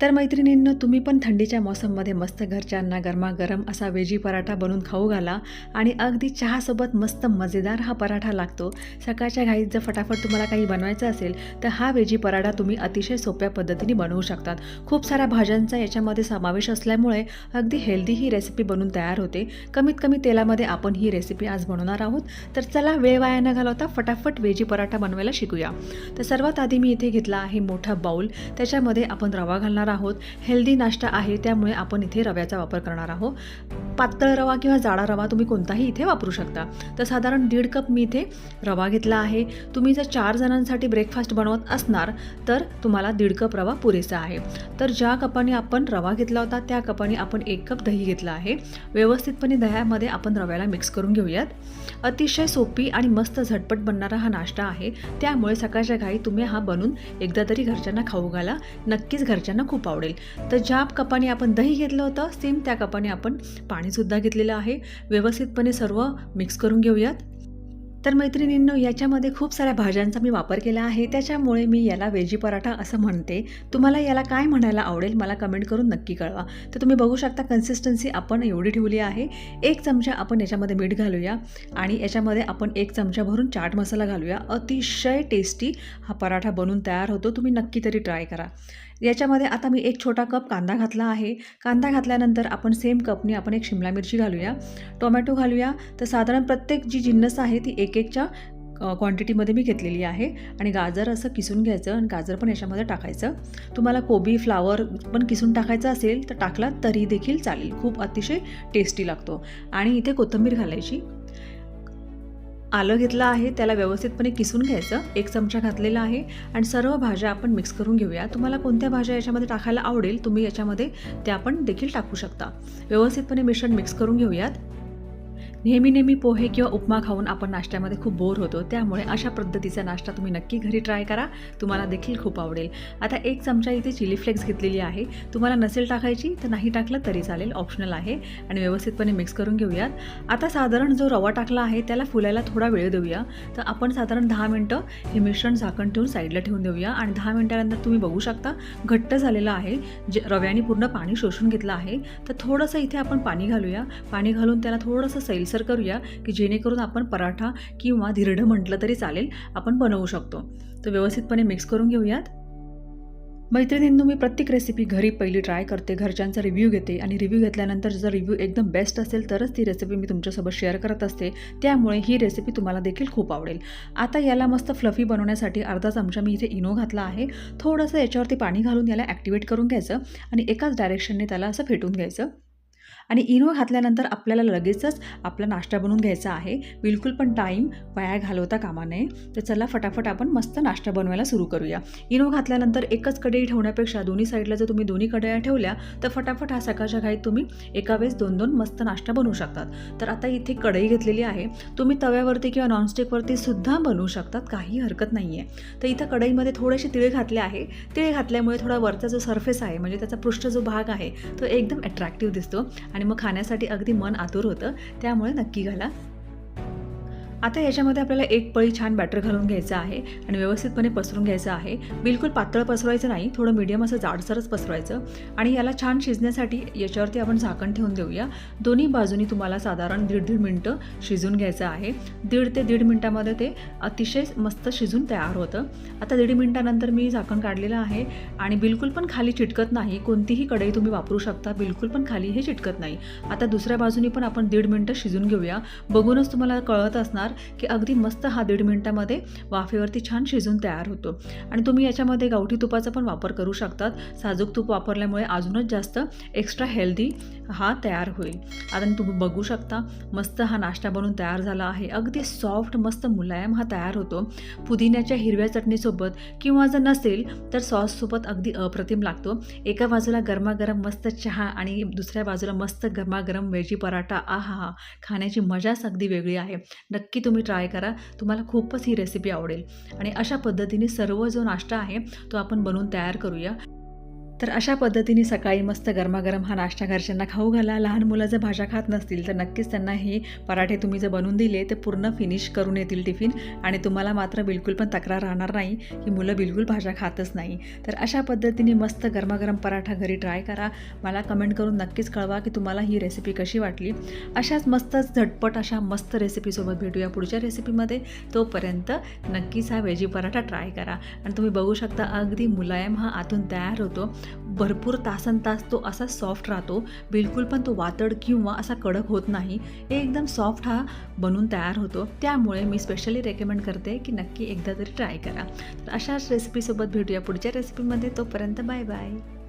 तर मैत्रिणींनो तुम्ही पण थंडीच्या मौसममध्ये मस्त घरच्यांना गरमागरम असा वेजी पराठा बनवून खाऊ घाला आणि अगदी चहासोबत मस्त मजेदार हा पराठा लागतो. सकाळच्या घाईत जर फटाफट तुम्हाला काही बनवायचं असेल तर हा वेजी पराठा तुम्ही अतिशय सोप्या पद्धतीने बनवू शकतात. खूप साऱ्या भाज्यांचा याच्यामध्ये समावेश असल्यामुळे अगदी हेल्दी ही रेसिपी बनून तयार होते. कमीत कमी तेलामध्ये आपण ही रेसिपी आज बनवणार आहोत. तर चला वेळ वाया न घालवता फटाफट वेजी पराठा बनवायला शिकूया. तर सर्वात आधी मी इथे घेतला आहे मोठा बाऊल त्याच्यामध्ये आपण रवा घालणार आहोत. हेल्दी नाश्ता आहे त्यामुळे आपण इथे रव्याचा वापर करणार आहोत. पातळ रवा किंवा जाडा रवा तुम्ही कोणताही इथे वापरू शकता. तर साधारण दीड कप मी इथे रवा घेतला आहे. तुम्ही जर चार जणांसाठी ब्रेकफास्ट बनवत असणार तर तुम्हाला दीड कप रवा पुरेसा आहे. तर ज्या कपाने आपण रवा घेतला होता त्या कपाने आपण एक कप दही घेतला आहे. व्यवस्थितपणे दह्यामध्ये आपण रव्याला मिक्स करून घेऊयात. अतिशय सोपी आणि मस्त झटपट बनणारा हा नाश्ता आहे. त्यामुळे सकाळच्या घाई तुम्ही हा बनून एकदा तरी घरच्यांना खाऊ घाला. नक्कीच घरच्यांना खूप आवडेल. तर ज्या कपाने आपण दही घेतलं होतं सेम त्या कपाने आपण पाणी पाणीसुद्धा घेतलेलं आहे. व्यवस्थितपणे सर्व मिक्स करून घेऊयात. तर मैत्रिणींनो याच्यामध्ये खूप साऱ्या भाज्यांचा मी वापर केला आहे. त्याच्यामुळे मी याला वेजी पराठा असं म्हणते. तुम्हाला याला काय म्हणायला आवडेल मला कमेंट करून नक्की कळवा. तर तुम्ही बघू शकता कन्सिस्टन्सी आपण एवढी ठेवली आहे. एक चमचा आपण याच्यामध्ये मीठ घालूया आणि याच्यामध्ये आपण एक चमचा भरून चाट मसाला घालूया. अतिशय टेस्टी हा पराठा बनून तयार होतो. तुम्ही नक्की तरी ट्राय करा. याच्यामध्ये आता मी एक छोटा कप कांदा घातला आहे. कांदा घातल्यानंतर आपण सेम कपने आपण एक शिमला मिरची घालूया. टोमॅटो घालूया. तर साधारण प्रत्येक जी जिन्नस आहे ती एक एकच्या क्वांटिटीमध्ये मी घेतलेली आहे. आणि गाजर असं किसून घ्यायचं आणि गाजर पण याच्यामध्ये टाकायचं. तुम्हाला कोबी फ्लावर पण किसून टाकायचं असेल तर टाकला तरी देखील चालेल. खूप अतिशय टेस्टी लागतो. आणि इथे कोथिंबीर घालायची. आलं घेतलं आहे त्याला व्यवस्थितपणे किसून घ्यायचं. एक चमचा घातलेला आहे आणि सर्व भाज्या आपण मिक्स करून घेऊया. तुम्हाला कोणत्या भाज्या याच्यामध्ये टाकायला आवडेल तुम्ही याच्यामध्ये त्या पण देखील टाकू शकता. व्यवस्थितपणे मिश्रण मिक्स करून घेऊयात. नेहमी नेहमी पोहे किंवा उपमा खाऊन आपण नाश्त्यामध्ये खूप बोर होतो. त्यामुळे अशा पद्धतीचा नाश्ता तुम्ही नक्की घरी ट्राय करा. तुम्हाला देखील खूप आवडेल. आता एक चमचा इथे चिली फ्लेक्स घेतलेली आहे. तुम्हाला नसेल टाकायची तर नाही टाकलं तरी चालेल. ऑप्शनल आहे आणि व्यवस्थितपणे मिक्स करून घेऊयात. आता साधारण जो रवा टाकला आहे त्याला फुलायला थोडा वेळ देऊया. तर आपण साधारण दहा मिनटं हे मिश्रण झाकण ठेवून साईडला ठेवून देऊया. आणि दहा मिनटानंतर तुम्ही बघू शकता घट्ट झालेलं आहे. जे रव्याने पूर्ण पाणी शोषून घेतलं आहे. तर थोडंसं इथे आपण पाणी घालूया. पाणी घालून त्याला थोडंसं सैल मिक्सर करूया की जेणेकरून आपण पराठा किंवा धिरडं म्हटलं तरी चालेल आपण बनवू शकतो. तर व्यवस्थितपणे मिक्स करून घेऊयात. मैत्रिणींनो मी प्रत्येक रेसिपी घरी पहिली ट्राय करते घरच्यांचा रिव्ह्यू घेते आणि रिव्ह्यू घेतल्यानंतर जर रिव्ह्यू एकदम बेस्ट असेल तरच ती रेसिपी मी तुमच्यासोबत शेअर करत असते. त्यामुळे ही रेसिपी तुम्हाला देखील खूप आवडेल. आता याला मस्त फ्लफी बनवण्यासाठी अर्धा चमचा मी इथे इनो घातला आहे. थोडंसं याच्यावरती पाणी घालून याला ॲक्टिवेट करून घ्यायचं आणि एकाच डायरेक्शनने त्याला असं फेटून घ्यायचं. आणि इनो घातल्यानंतर आपल्याला लगेचच आपला नाश्ता बनवून घ्यायचा आहे. बिलकुल पण टाईम वाया घालवता कामा नये. तर चला फटाफट आपण मस्त नाश्ता बनवायला सुरू करूया. इनो घातल्यानंतर एकच कढई ठेवण्यापेक्षा दोन्ही साईडला जर तुम्ही दोन्ही कढया ठेवल्या तर फटाफट हा सकाळच्या घाईत तुम्ही एका वेळेस दोन दोन मस्त नाश्ता बनवू शकतात. तर आता इथे कढई घेतलेली आहे. तुम्ही तव्यावरती किंवा नॉनस्टिकवरती सुद्धा बनवू शकतात. काही हरकत नाही आहे तर इथं कढईमध्ये थोडेसे तिळे घातले आहे. तिळे घातल्यामुळे थोडा वरचा जो सरफेस आहे म्हणजे त्याचा पृष्ठ जो भाग आहे तो एकदम अट्रॅक्टिव्ह दिसतो. आणि आणि मग खाण्यासाठी अगदी मन आतुर होतं. त्यामुळे नक्की घाला. आता याच्यामध्ये आपल्याला एक पळी छान बॅटर घालून घ्यायचं आहे आणि व्यवस्थितपणे पसरून घ्यायचं आहे. बिलकुल पातळ पसरवायचं नाही थोडं मीडियम असं जाडसरच पसरवायचं. आणि याला छान शिजण्यासाठी याच्यावरती आपण झाकण ठेवून देऊया. दोन्ही बाजूनी तुम्हाला साधारण दीड दीड मिनटं शिजून घ्यायचं आहे. दीड ते दीड मिनटामध्ये ते अतिशय मस्त शिजून तयार होतं. आता दीड मिनटानंतर मी झाकण काढलेलं आहे आणि बिलकुल पण खाली चिटकत नाही. कोणतीही कढई तुम्ही वापरू शकता बिलकुल पण खाली हे चिटकत नाही. आता दुसऱ्या बाजूनी पण आपण दीड मिनटं शिजून घेऊया. बघूनच तुम्हाला कळत असणार की अगदी मस्त हा दीड मिनटामध्ये वाफेवरती छान शिजून तयार होतो. आणि तुम्ही याच्यामध्ये गावठी तुपाचा पण वापर करू शकतात. साजूक तूप वापरल्यामुळे अजूनच जास्त एक्स्ट्रा हेल्दी हा तयार होईल. आता तुम्ही बघू शकता मस्त हा नाश्ता बनून तयार झाला आहे. अगदी सॉफ्ट मस्त मुलायम हा तयार होतो. पुदिन्याच्या हिरव्या चटणीसोबत किंवा जर नसेल तर सॉससोबत अगदी अप्रतिम लागतो. एका बाजूला गरमागरम मस्त चहा आणि दुसऱ्या बाजूला मस्त गरमागरम वेजी पराठा. आहा हा खाण्याची मजाच अगदी वेगळी आहे. नक्की तुम्ही ट्राय करा. तुम्हाला खूपच ही रेसिपी आवडेल. आणि अशा पद्धतीने सर्व जो नाश्ता आहे तो आपण बनवून तयार करूया. तर अशा पद्धतीने सकाळी मस्त गरमागरम हा नाश्ता घरच्यांना खाऊ घाला. लहान मुलं जर भाज्या खात नसतील तर नक्कीच त्यांना हे पराठे तुम्ही जर बनवून दिले ते पूर्ण फिनिश करून येतील टिफिन आणि तुम्हाला मात्र बिलकुल पण तक्रार राहणार नाही की मुलं बिलकुल भाज्या खातच नाही. तर अशा पद्धतीने मस्त गरमागरम पराठा घरी ट्राय करा. मला कमेंट करून नक्कीच कळवा की तुम्हाला ही रेसिपी कशी वाटली. अशाच मस्त झटपट अशा मस्त रेसिपीसोबत भेटूया पुढच्या रेसिपीमध्ये तोपर्यंत नक्कीच हा वेजी पराठा ट्राय करा. आणि तुम्ही बघू शकता अगदी मुलायम हा आतून तयार होतो. भरपूर तासन तास तो असा सॉफ्ट राहतो. बिलकुल पण तो वातड किंवा असा कडक होत नाही. एकदम सॉफ्ट हा बनून तयार होतो. त्यामुळे मी स्पेशली रेकमेंड करते की नक्की एकदा तरी ट्राय करा. तर अशाच रेसिपीसोबत भेटूया पुढच्या रेसिपीमध्ये तोपर्यंत बाय बाय